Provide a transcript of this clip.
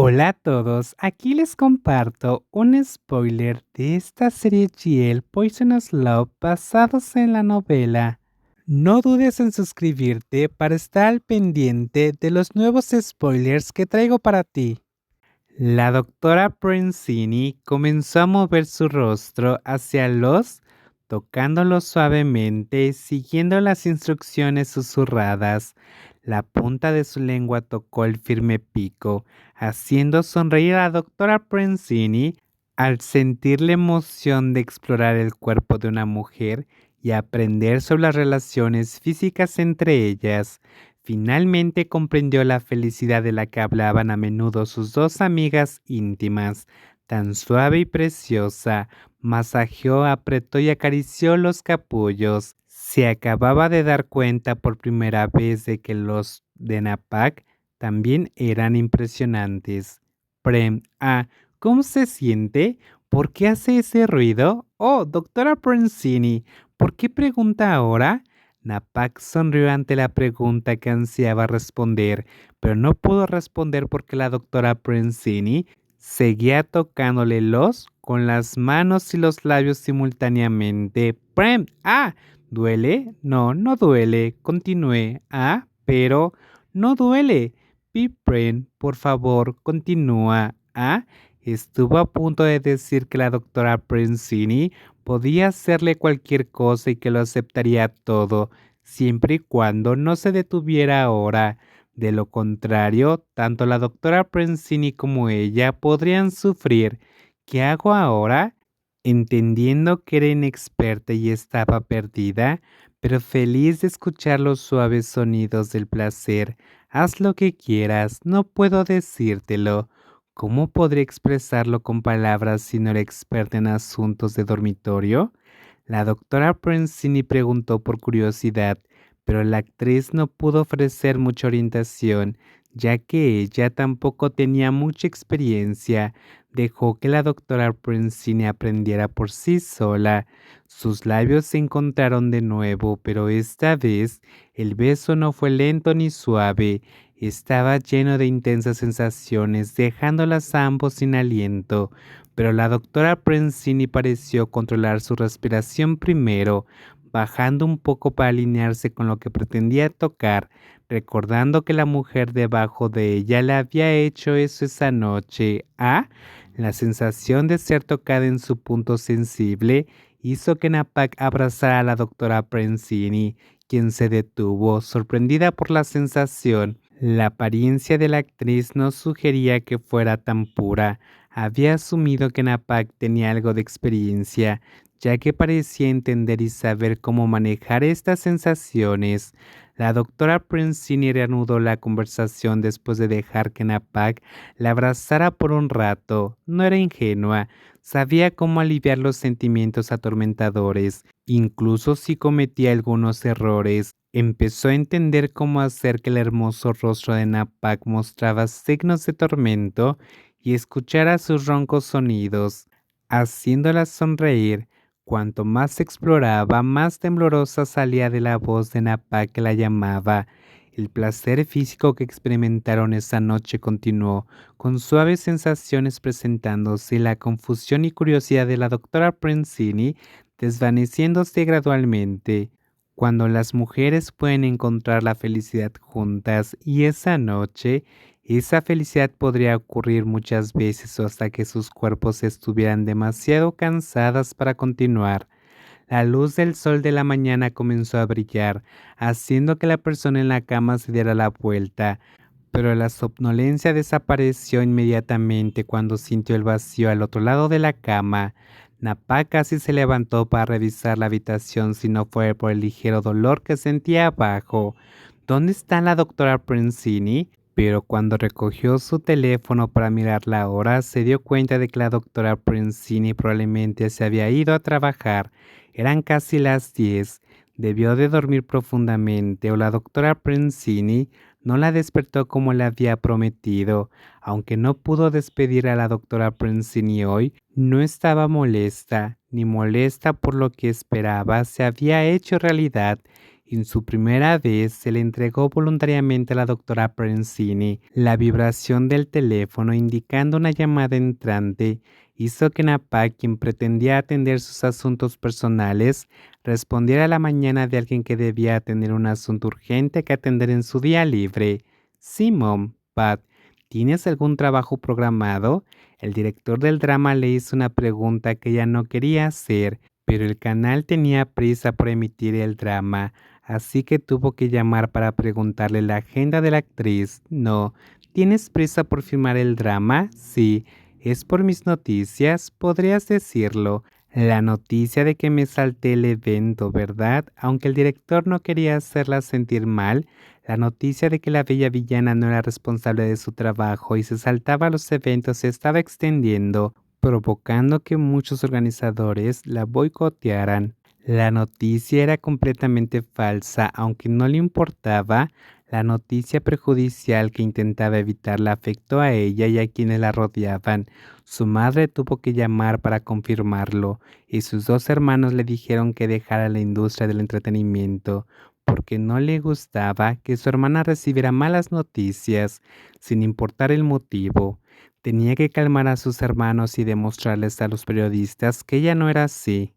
Hola a todos, aquí les comparto un spoiler de esta serie GL Poisonous Love basados en la novela. No dudes en suscribirte para estar al pendiente de los nuevos spoilers que traigo para ti. La doctora Prenzini comenzó a mover su rostro hacia los, tocándolo suavemente, siguiendo las instrucciones susurradas. La punta de su lengua tocó el firme pico, haciendo sonreír a la doctora Prenzini al sentir la emoción de explorar el cuerpo de una mujer y aprender sobre las relaciones físicas entre ellas. Finalmente comprendió la felicidad de la que hablaban a menudo sus dos amigas íntimas, tan suave y preciosa, masajeó, apretó y acarició los capullos, se acababa de dar cuenta por primera vez de que los de Napak también eran impresionantes. Prem, ah, ¿cómo se siente? ¿Por qué hace ese ruido? Oh, doctora Prenzini, ¿por qué pregunta ahora? Napak sonrió ante la pregunta que ansiaba responder, pero no pudo responder porque la doctora Prenzini seguía tocándole los con las manos y los labios simultáneamente. Prem, ah, ¿Duele? No, no duele. Continúe. Ah, pero no duele. Pipren, por favor, continúa. Ah, estuvo a punto de decir que la doctora Prenzini podía hacerle cualquier cosa y que lo aceptaría todo, siempre y cuando no se detuviera ahora. De lo contrario, tanto la doctora Prenzini como ella podrían sufrir. ¿Qué hago ahora? Entendiendo que era inexperta y estaba perdida, pero feliz de escuchar los suaves sonidos del placer. Haz lo que quieras, no puedo decírtelo. ¿Cómo podré expresarlo con palabras si no era experta en asuntos de dormitorio? La doctora Prenzini preguntó por curiosidad, pero la actriz no pudo ofrecer mucha orientación, ya que ella tampoco tenía mucha experiencia dejó que la doctora Prenzini aprendiera por sí sola. Sus labios se encontraron de nuevo, pero esta vez el beso no fue lento ni suave, estaba lleno de intensas sensaciones, dejándolas ambos sin aliento. Pero la doctora Prenzini pareció controlar su respiración primero, bajando un poco para alinearse con lo que pretendía tocar, recordando que la mujer debajo de ella le había hecho eso esa noche. Ah, la sensación de ser tocada en su punto sensible hizo que Napak abrazara a la doctora Prenzini, quien se detuvo, sorprendida por la sensación. La apariencia de la actriz no sugería que fuera tan pura. Había asumido que Napak tenía algo de experiencia, ya que parecía entender y saber cómo manejar estas sensaciones. La doctora Prenzini reanudó la conversación después de dejar que Napak la abrazara por un rato. No era ingenua, sabía cómo aliviar los sentimientos atormentadores, incluso si cometía algunos errores. Empezó a entender cómo hacer que el hermoso rostro de Napak mostraba signos de tormento y escuchara sus roncos sonidos, haciéndola sonreír. Cuanto más exploraba, más temblorosa salía de la voz de Napa que la llamaba. El placer físico que experimentaron esa noche continuó, con suaves sensaciones presentándose la confusión y curiosidad de la doctora Prenzini desvaneciéndose gradualmente. Cuando las mujeres pueden encontrar la felicidad juntas y esa noche esa felicidad podría ocurrir muchas veces hasta que sus cuerpos estuvieran demasiado cansadas para continuar. La luz del sol de la mañana comenzó a brillar, haciendo que la persona en la cama se diera la vuelta, pero la somnolencia desapareció inmediatamente cuando sintió el vacío al otro lado de la cama. Napa casi se levantó para revisar la habitación si no fue por el ligero dolor que sentía abajo. ¿Dónde está la doctora Prenzini? Pero cuando recogió su teléfono para mirar la hora, se dio cuenta de que la doctora Prenzini probablemente se había ido a trabajar. Eran casi las 10. Debió de dormir profundamente o la doctora Prenzini no la despertó como le había prometido. Aunque no pudo despedir a la doctora Prenzini hoy, no estaba molesta, ni molesta por lo que esperaba, se había hecho realidad En su primera vez se le entregó voluntariamente a la doctora Prensini. La vibración del teléfono indicando una llamada entrante hizo que Napa, quien pretendía atender sus asuntos personales, respondiera a la mañana de alguien que debía tener un asunto urgente que atender en su día libre. Simon, Pat, ¿tienes algún trabajo programado? El director del drama le hizo una pregunta que ella no quería hacer, pero el canal tenía prisa por emitir el drama así que tuvo que llamar para preguntarle la agenda de la actriz. No. ¿Tienes prisa por filmar el drama? Sí. ¿Es por mis noticias? Podrías decirlo. La noticia de que me salté el evento, ¿verdad? Aunque el director no quería hacerla sentir mal, la noticia de que la bella villana no era responsable de su trabajo y se saltaba los eventos se estaba extendiendo, provocando que muchos organizadores la boicotearan. La noticia era completamente falsa, aunque no le importaba. La noticia perjudicial que intentaba evitar la afectó a ella y a quienes la rodeaban. Su madre tuvo que llamar para confirmarlo, y sus dos hermanos le dijeron que dejara la industria del entretenimiento, porque no le gustaba que su hermana recibiera malas noticias, sin importar el motivo. Tenía que calmar a sus hermanos y demostrarles a los periodistas que ella no era así.